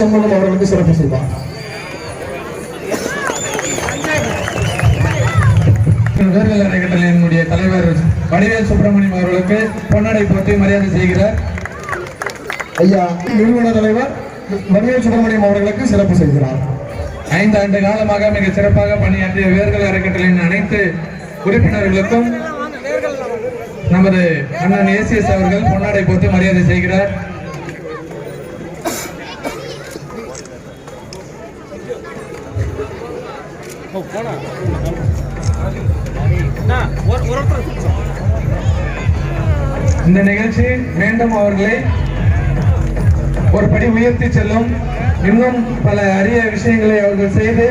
சண்முகம் அவர்களுக்கு சிறப்பு செய்வார் அறக்கட்டளையினுடைய தலைவர் வடிவேல் சுப்பிரமணியம் அவர்களுக்கு பொன்னடை போற்றி மரியாதை செய்கிறார். ஐயா நிறுவன தலைவர் மணியல் சுப்பிரமணியம் அவர்களுக்கு சிறப்பு செய்கிறார். ஐந்து ஆண்டு காலமாக மிக சிறப்பாக பணியாற்றிய வேர்கள் அறக்கட்டளையின் அனைத்து உறுப்பினர்களுக்கும் நமது அண்ணன் ஏசிஎஸ் அவர்கள் பொன்னாடை போட்டு மரியாதை செய்கிறார். இந்த நிகழ்ச்சி மீண்டும் அவர்களை ஒரு படி உயர்த்தி செல்லும். இன்னும் பல அரிய விஷயங்களை அவர்கள் செய்து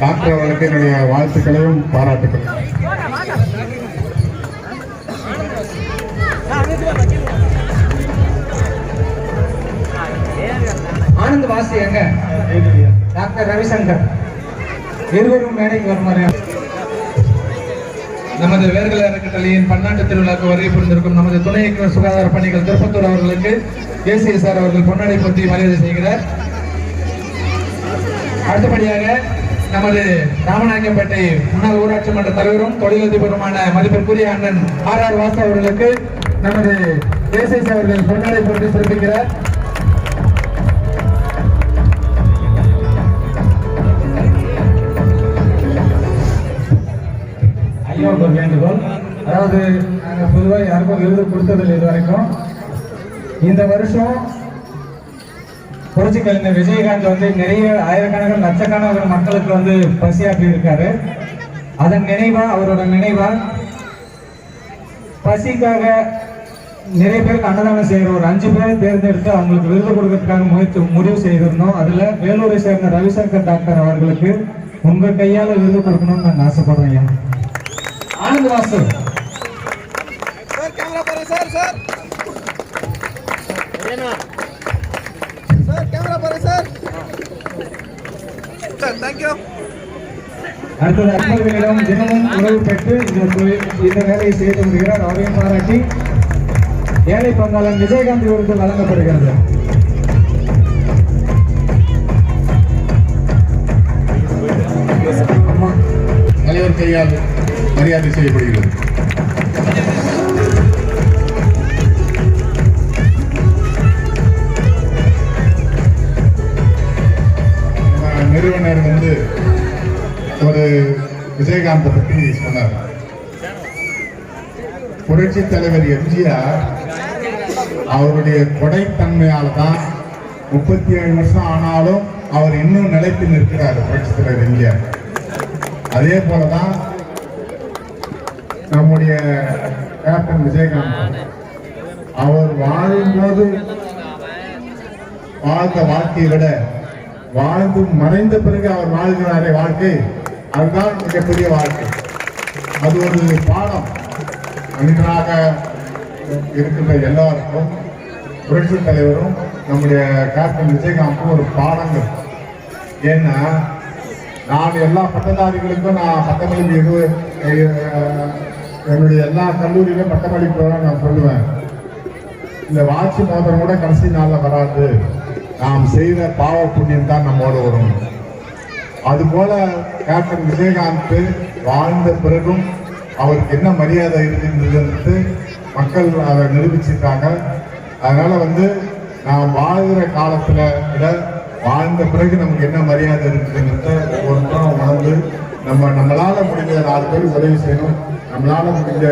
டாக்டர் அவர்களுக்கு என்னுடைய வாழ்த்துக்களையும் பாராட்டுக்களையும். ஆனந்த் வாசி எங்க டாக்டர் ரவிசங்கர். இருவரும் மேடைக்கு வருமாறு. நமது வேர்கள் அறக்கட்டளையின் பன்னாட்டு திருவிழாக்கு வருகை புரிந்திருக்கும் நமது துணை இயக்குனர் சுகாதார பணிகள் திருப்பத்தூர் அவர்களுக்கு ஏசிஎஸ்ஆர் அவர்கள் பொன்னாடை பற்றி மரியாதை செய்கிறார். அடுத்தபடியாக நமது ராமநாயகம்பேட்டை முன்னாள் ஊராட்சி மன்ற தலைவரும் தொழிலதிபருமான மதிப்பிற்குரிய அண்ணன் ஆர் ஆர் வாசு அவர்களுக்கு நமது தேசிய அவர்கள் பொன்னாடை போட்டு சிறப்பிக்கிறார். இன்னொரு ஒரு வேண்டுகோள் அதாவது நாங்கள் பொதுவாக யாருக்கும் விருது கொடுத்ததில்லை இது வரைக்கும் இந்த வருஷம் புரட்சி கலைஞர் விஜயகாந்த் வந்து நிறைய ஆயிரக்கணக்கான லட்சக்கணக்கான மக்களுக்கு வந்து பசியாற்றி இருக்காரு அதன் நினைவா அவரோட நினைவா பசிக்காக நிறைய பேருக்கு அன்னதானம் செய்கிற ஒரு அஞ்சு பேர் தேர்ந்தெடுத்து அவங்களுக்கு விருது கொடுக்கறதுக்காக முயற்சி முடிவு செய்திருந்தோம். அதில் வேலூரை சேர்ந்த ரவிசங்கர் டாக்டர் அவர்களுக்கு உங்கள் கையால் விருது கொடுக்கணும்னு நான் ஆசைப்படுறேன் ஐயா. ஆனந்த் வாசு சார் கேமரா பாருங்க தினமும் உறவு பெற்று இந்த வேலையை செய்து வருகிறார் அவரையும் பாராட்டி. ஏழை பங்காளன் விஜயகாந்த் விருது வழங்கப்படுகிறது. தலைவர் தெரியாது. மரியாதை செய்யப்படுகிறது. நிறுவனர் வந்து ஒரு விஜயகாந்தை பற்றி சொன்னார். புரட்சி தலைவர் எம்ஜிஆர் அவருடைய கொடைத்தன்மையால் தான் முப்பத்தி ஏழு வருஷம் ஆனாலும் அவர் இன்னும் நிலைத்து நிற்கிறார் புரட்சி தலைவர் எம்ஜிஆர். அதே போலதான் நம்முடைய கேப்டன் விஜயகாந்த். அவர் வாழும்போது வாழ்ந்த வாழ்க்கையை விட வாழ்ந்து மறைந்த பிறகு அவர் வாழ்கிறாரே வாழ்க்கை அதுதான் மிகப்பெரிய வாழ்க்கை. அது ஒரு பாடம். நன்றாக இருக்கின்ற எல்லாருக்கும் புரட்சி தலைவரும் நம்முடைய கேப்டன் விஜயகாந்தும் ஒரு பாடங்கள். ஏன்னா நான் எல்லா பட்டதாரிகளுக்கும் நான் பட்டமளிப்பு எது என்னுடைய எல்லா கல்லூரியிலும் பட்டமளிப்பு நான் சொல்லுவேன். இந்த வாட்சி மோதிரம் கூட கடைசி நாளில் வராது. நாம் செய்த பாவ புண்ணியம் தான் நம்மோட வரும் அதுபோல கேப்டன் விஜயகாந்த் வாழ்ந்த பிறகும் அவருக்கு என்ன மரியாதை இருக்கின்றது மக்கள் அதை நிரூபிச்சிருக்காங்க. அதனால வந்து நாம் வாழ்கிற காலத்தில் விட வாழ்ந்த பிறகு நமக்கு என்ன மரியாதை இருக்குதுன்றத ஒவ்வொருத்தரும் உணர்ந்து நம்ம நம்மளால முடிஞ்ச நாலு பேர் உதவி செய்யணும். நம்மளால முடிஞ்ச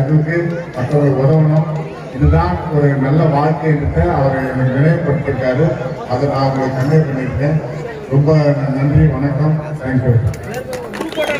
இதுக்கு மற்றவங்களுக்கு உதவணும். இதுதான் ஒரு நல்ல வாழ்க்கைன்றத அவர் எனக்கு நினைவுபடுத்தியிருக்காரு. அதை நான் உங்களுக்கு கன்வே பண்ணியிருக்கேன். ரொம்ப நன்றி வணக்கம். தேங்க்யூ